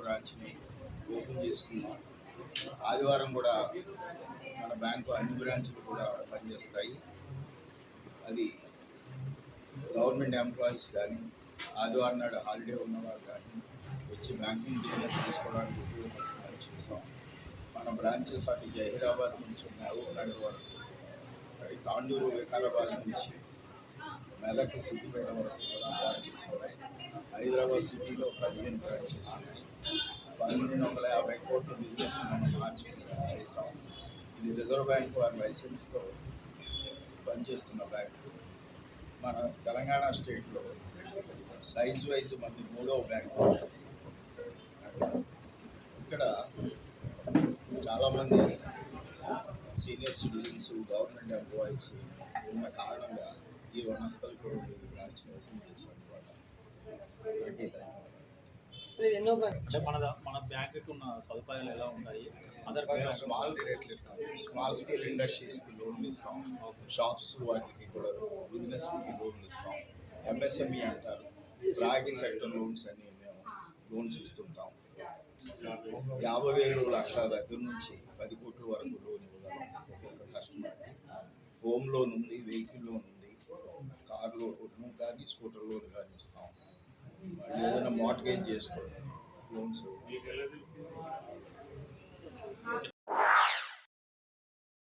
బ్రాంచ్ని open చేసుకున్నాం. ఆదివారం కూడా మన బ్యాంకు అన్ని బ్రాంచ్లు కూడా పనిచేస్తాయి. అది గవర్నమెంట్ ఎంప్లాయీస్ కానీ ఆదివారం నాడు హాలిడే ఉన్నవారు కానీ వచ్చి బ్యాంకింగ్ డీలర్ తీసుకోవడానికి ఉపయోగపడుతుందని చేసాం. మన బ్రాంచెస్ అటు జహీరాబాద్ నుంచి మహబూబ్ వరకు అటు తాండూరు వికారాబాద్ నుంచి మెదక్ సిద్దిపేట వరకు కూడా హైదరాబాద్ సిటీలో పదిహేను బ్రాంచెస్ ఉన్నాయి పన్నెండు వందల యాభై కోట్ల బిజినెస్ మనం లాంచ్ చేసాం ఇది రిజర్వ్ బ్యాంక్ వారి లైసెన్స్తో పనిచేస్తున్న బ్యాంకు. మన తెలంగాణ స్టేట్లో సైజ్ వైజ్ మంది మూడవ బ్యాంకు. ఇక్కడ చాలామంది సీనియర్ సిటిజన్స్ గవర్నమెంట్ ఎంప్లాయీస్ ఉన్న కారణంగా ఈ వనస్థలు కూడా బ్రాంచ్ని ఓపెన్ చేశాం అంటే మన మన బ్యాంకుకి ఉన్న సదుపాయాలు ఎలా ఉన్నాయి అదర్ మేము స్మాల్ స్మాల్ స్కేల్ ఇండస్ట్రీస్కి లోన్లు ఇస్తాం. షాప్స్ వాటికి కూడా బిజినెస్కి లోన్లు ఇస్తాం. ఎంఎస్ఎంఈ అంటారు. రాగి సెక్టర్ లోన్స్ అని మేము లోన్స్ ఇస్తుంటాం. యాభై వేలు లక్షల దగ్గర నుంచి పది కోట్ల వరకు లోన్ ఇవ్వగలం కస్టమర్కి హోమ్ లోన్ ఉంది వెహికల్ లోన్ ఉంది కార్ లోన్ కానీ స్కూటర్ లోన్ కానీ ఇస్తాం. ఏదైనా మార్ట్గేజ్ చేసుకోండి లోన్స్